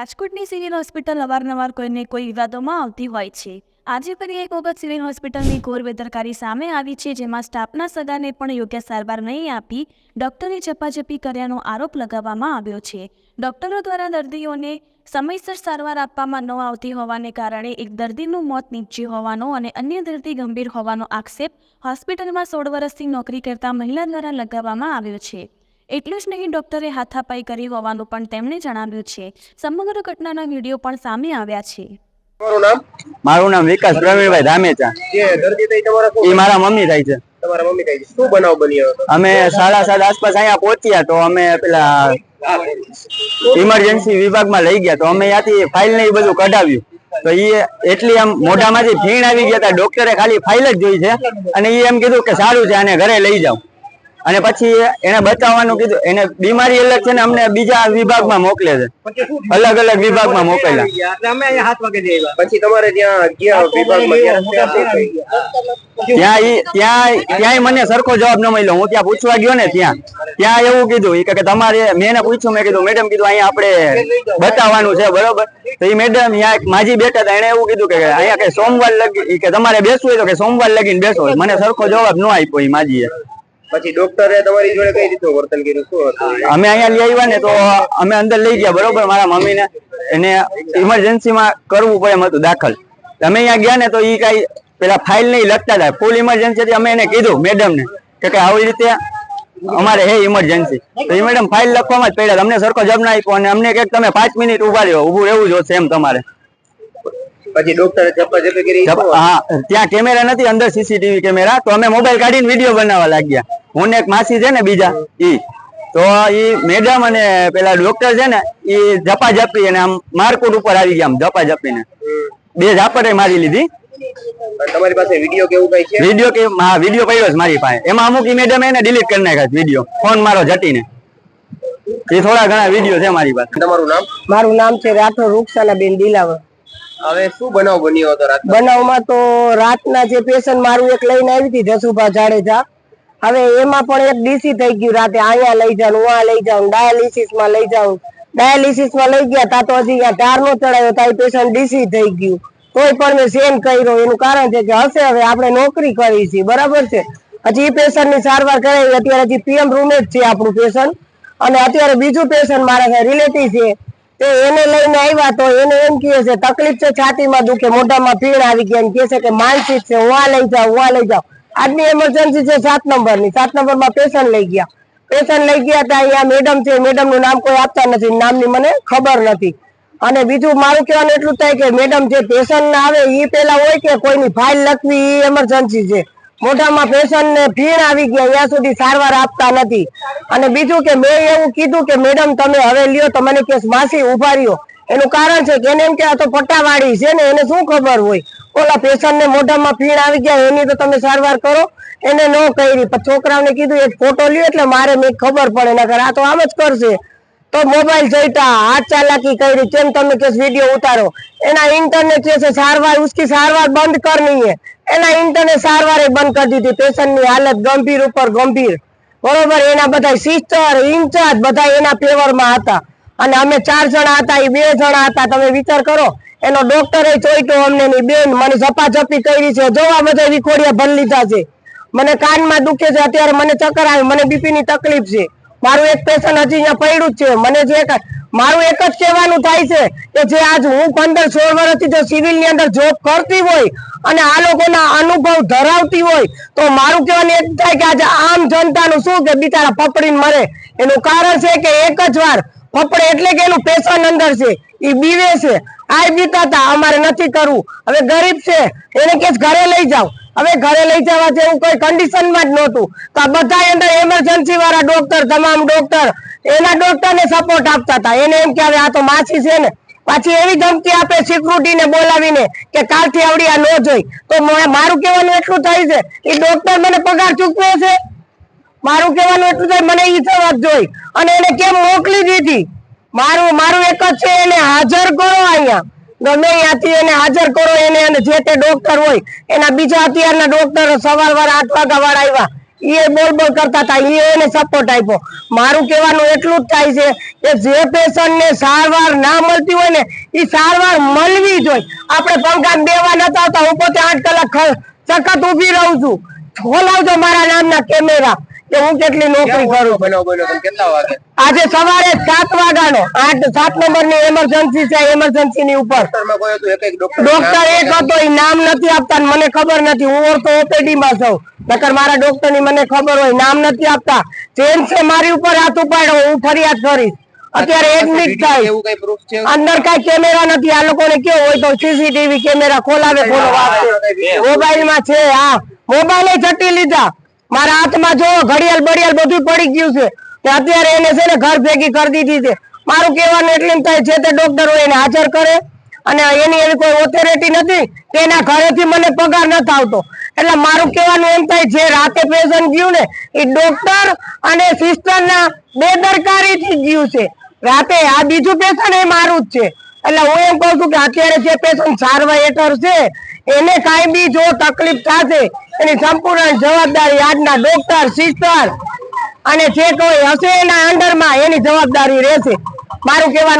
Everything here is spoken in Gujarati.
રાજકોટની સિવિલ હોસ્પિટલ અવારનવાર કોઈને કોઈ વિવાદોમાં આવતી હોય છે. આજે ફરી એક વખત સિવિલ હોસ્પિટલની ઘોર બેદરકારી સામે આવી છે, જેમાં સ્ટાફના સગાને પણ યોગ્ય સારવાર નહીં આપી ડોક્ટરે ઝપાઝપી કર્યાનો આરોપ લગાવવામાં આવ્યો છે. ડોક્ટરો દ્વારા દર્દીઓને સમયસર સારવાર આપવામાં ન આવતી હોવાને કારણે એક દર્દીનું મોત નીપજ્યું હોવાનો અને અન્ય દર્દી ગંભીર હોવાનો આક્ષેપ હોસ્પિટલમાં સોળ વર્ષથી નોકરી કરતા મહિલા દ્વારા લગાવવામાં આવ્યો છે. એટલું જ નહીં ડોક્ટરે હાથાપાઈ કરી હોવાનું પણ તેમણે જણાવ્યું છે. સમગ્ર ઘટનાના વીડિયો પણ સામે આવ્યા છે. તમારું નામ? મારું નામ વિકાસ પ્રવીણભાઈ ધામેચા જે દર્દી થઈ તમારા એ મારા મમ્મી થાય છે. તમારા મમ્મી થાય છે. શું બનાવ બન્યો હતો? અમે સાડા સાત આસપાસ અહીંયા પહોંચ્યા તો અમે પેલા ઇમરજન્સી વિભાગમાં લઈ ગયા તો અમે ત્યાંથી ફાઇલ ને એ બધું કઢાવ્યું. તો એ એટલી આમ મોઢામાંથી ફીણ આવી ગયા હતા. ડોક્ટરે ખાલી ફાઇલ જ જોઈ છે. અને એ એમ કીધું કે સારું છે આને ઘરે લઈ જાઓ. અને પછી એને બતાવવાનું કીધું એને બીમારી અલગ છે ને અમને બીજા વિભાગમાં મોકલે છે. અલગ અલગ વિભાગમાં મોકલ્યા. પછી તમારે ત્યાં ત્યાં ત્યાં મને સરખો જવાબ ન મળ્યો. હું ત્યાં પૂછવા ગયો ને ત્યાં. ત્યાં એવું કીધું કે તમારે મેં એને પૂછ્યું મેં કીધું મેડમ કીધું અહીંયા આપણે બતાવવાનું છે બરોબર? તો એ મેડમ ત્યાં માજી બેઠા હતા. એને એવું કીધું કે અહીંયા કઈ સોમવાર લગી કે તમારે બેસવું હોય તો કે સોમવાર લગીને બેસો. મને સરખો જવાબ ન આપ્યો એ માજીએ. પછી ડોક્ટરે તમારી જોડે કઈ રીતનું વર્તન કર્યું? શું હતું? અમે અહીંયા લઈ આવ્યા ને તો અમે અંદર લઈ ગયા બરોબર? મારા મમ્મીને એને ઇમરજન્સીમાં કરવું પડે એમ હતું દાખલ. અમે અહીંયા ગયા ને તો ઈ કઈ પેલા ફાઇલ નહીં લખતા હતા. ફૂલ ઇમરજન્સી અમે એને કીધું મેડમ ને કે આવી રીતે અમારે હે ઇમરજન્સી તો એ મેડમ ફાઇલ લખવામાં જ પડ્યા અમને સરખો જવાબ ના આપ્યો અને અમને કે તમે પાંચ મિનિટ ઊભા રહ્યો ઉભું રહેવું જોશે એમ તમારે. પછી ડોક્ટરે કરી હા ત્યાં કેમેરા નથી અંદર સીસીટીવી કેમેરા તો અમે મોબાઈલ કાઢીને વીડિયો બનાવવા લાગ્યા. હું એક માસી છે ને બીજા ઈ. તો ઈ મેડમ અને પેલા ડોક્ટર છે ને ઈ ઝપાઝપી અને આમ મારકુટ ઉપર આવી ગયા આમ ઝપાઝપીને. બે ઝાપટે મારી લીધી. તમારી પાસે વીડિયો કેવું કઈ છે? વીડિયો કે હા વીડિયો પડ્યો છે મારી પાસે. એમાં અમુક ઈ મેડમ એને ડિલીટ કરી નાખ્યા વીડિયો ફોન મારો જટીને. એ થોડા ઘણા વીડિયો છે મારી પાસે. તમારું નામ? મારું નામ છે રાઠોડ રૂક્ષાનાબેન દિલાવર. હવે શું બનાવ બન્યો હતો રાતના? બનાવમાં તો રાતના જે પેશન્ટ મારું એક લઈને આવી હતી જસુભા જાડેજા. હવે એમાં પણ એક ડીસી થઈ ગયું રાતે અહીંયા લઈ જાઉં ઉવા લઈ જાઉં ડાયાલિસિસમાં લઈ જાઉં. ડાયાલિસિસમાં લઈ ગયા તા તો હજી તાર નો ચડાયો તા પેશન્ટ ડીસી થઈ ગયું. તોય પણ મેં સેન કર્યો, એનું કારણ છે કે હશે હવે આપણે નોકરી કરી છે બરાબર છે? હજી એ પેશન્ટની સારવાર કરાવી, અત્યારે હજી પીએમ રૂમે જ છે આપણું પેશન્ટ અને અત્યારે બીજું પેશન્ટ મારા રિલેટિવ છે, તે એને લઈને આવ્યા તો એને એમ કહે છે, તકલીફ છે, છાતીમાં દુખે, મોઢામાં પીણ આવી ગયા. એમ કહે છે કે, માનસિક છે, હું આ લઈ જાઉં, હું આ લઈ જાઉં. આજની એમરજન્સી છે સાત નંબરની સાત નંબરમાં પેશન્ટ લઈ ગયા. પેશન્ટ લઈ ગયા ત્યાં અહીંયા મેડમ છે. મેડમનું નામ કોઈ આપતા નથી. નામની મને ખબર નથી. અને બીજું મારું કહેવાનું એટલું થાય કે મેડમ જે પેશન્ટ આવે એ પેલા હોય કે કોઈની ફાઇલ લખવી એ એમરજન્સી છે. મોઢામાં પેશન્ટ ને ભીણ આવી ગયા ત્યાં સુધી સારવાર આપતા નથી. અને બીજું કે મેં એવું કીધું કે મેડમ તમે હવે લ્યો તો મને કે માસી ઊભા રહ્યો. એનું કારણ છે કે એને એમ કે આ તો પટ્ટાવાળી છે ને, એને શું ખબર હોય? ઓલા પેશન્ટ ને મોઢામાં ફીણ આવી ગયા, એની તો તમે સારવાર કરો. એને ન કરી. છોકરાઓને કીધું, એક ફોટો લ્યો એટલે મારે મેં ખબર પડે, નકર આ તો આમ જ કરશે. તો મોબાઈલ જોઈતા, હાથ ચાલાકી કરી, કેમ તમે કે વીડિયો ઉતારો. એના ઇન્ટરનેટ છે, સારવાર, ઉસકી સારવાર બંધ કરनी है એના ઇન્ટરનેટ સારવારે બંધ કરી દીધી. પેશન્ટની હાલત ગંભીર ઉપર ગંભીર. બરોબર? એના બધા સિસ્ટર ઇન્ચાર્જ બધા એના ફેવરમાં હતા. અને અમે ચાર જણા હતા, એ બે જણા હતા. તમે વિચાર કરો એનો ડોક્ટરે ચોઈટો અમને ની બેન મને ઝપાઝપી કરી છે. જોવા બધા વિખોડિયા ભર લીધા છે. મને કાનમાં દુખે છે. અત્યારે મને ચક્કર આવે. મને બીપી ની તકલીફ છે. મારું એક પેશન્ટ હજી અહીંયા પડ્યું જ છે. મને જે મારું એક જ કહેવાનું થાય છે કે જે આજ હું પંદર સોળ વર્ષથી જો સિવિલની અંદર જોબ કરતી હોય અને આ લોકોના અનુભવ ધરાવતી હોય, તો મારું કહેવાનું એક થાય કે આજે આમ જનતાનું શું કે બિચારા પપડીને મરે. એનું કારણ છે કે એક જ વાર ફફડે એટલે કે એનું પેશન અંદર છે. એ બીવે છે. આ બીતા હતા અમારે નથી કરવું. હવે ગરીબ છે. એને કે ઘરે લઈ જાઓ. હવે ઘરે લઈ જવા જેવું કોઈ કન્ડિશનમાં જ નહોતું. તો બધા અંદર એમરજન્સી વાળા ડોક્ટર તમામ ડોક્ટર એના ડોક્ટર ને સપોર્ટ આપતા હતા. એને એમ કે, હવે આ તો માછી છે ને. પાછી એવી ધમકી આપે સિક્યુરિટી ને બોલાવીને કે, કાલથી આવડી આ ન જોઈ. તો મારું કહેવાનું એટલું થાય છે. એ ડોક્ટર મને પગાર ચૂકવે છે. મારું કહેવાનું એટલું થાય, મને ઈ જવાબ જોઈ. અને એને કેમ મોકલી દીધી? મારું મારું એક જ છે, એને હાજર કરો અહીંયા. ગમે ત્યાંથી એને હાજર કરો, એને અને જે તે ડોક્ટર હોય, એના બીજા અત્યારના ડોક્ટર સવાર વાર આઠ વાગ્યા વાળા આવ્યા. એ બોલ બોલ કરતા હતા એ એને સપોર્ટ આપ્યો. મારું કહેવાનું એટલું જ થાય છે કે જે પેશન્ટને સારવાર ના મળતી હોય ને એ સારવાર મળવી જોઈએ આપણે પંખા દેવા નતા આવતા, હું પોતે આઠ કલાક સખત ઊભી રહું છું. ખોલાવજો મારા નામના કેમેરા. કે હું કેટલી નોકરી કરું? બનાવ બન્યો કેટલા વાગે? આજે સવારે સાત વાગ્યાનો આઠ સાત નંબરની એમરજન્સી છે એમરજન્સી ઉપર. ડોક્ટર ડોક્ટર એક હતો એ નામ નથી આપતા મને ખબર નથી. હું ઓર્થો ઓપીડી માં છું. નકર મારા ડોક્ટરની મને ખબર હોય નામ નથી આપતા. જેમ છે મારી ઉપર હાથ ઉપાડ્યો હું ફરિયાદ કરીશ. અત્યારે એડમિટ થાય. અંદર કઈ કેમેરા નથી. આ લોકોને કેવું હોય તો સીસીટીવી કેમેરા ખોલાવે ખોલો મોબાઈલમાં છે હા. મોબાઈલ જટી લીધા. મારા હાથમાં જો ઘડિયાળ બડિયાળ બધું પડી ગયું છે અત્યારે એને છે ને ઘર ભેગી કરી દીધી છે. મારું કહેવાનું એટલે થાય છે તે ડોક્ટર હોય એને હાજર કરે. અને એની એવી કોઈ ઓથોરિટી નથી એના ઘરેથી મને પગાર નથી આવતો. એટલે મારું કહેવાનું એમ થાય, જે રાતે પેશન્ટ ગયું ને, એ ડોક્ટર અને સિસ્ટર ના બેદરકારીથી ગયું છે. રાતે આ બીજું પેશન્ટ એ મારું જ છે. એટલે હું એમ કહું છું કે અત્યારે જે પેશન્ટ સારવાર હેઠળ છે, એને કાંઈ બી જો તકલીફ થશે એની સંપૂર્ણ જવાબદારી આજના ડોક્ટર સિસ્ટર અને જે કોઈ હશે એના અંડરમાં એની જવાબદારી રહેશે. મારું કહેવાનું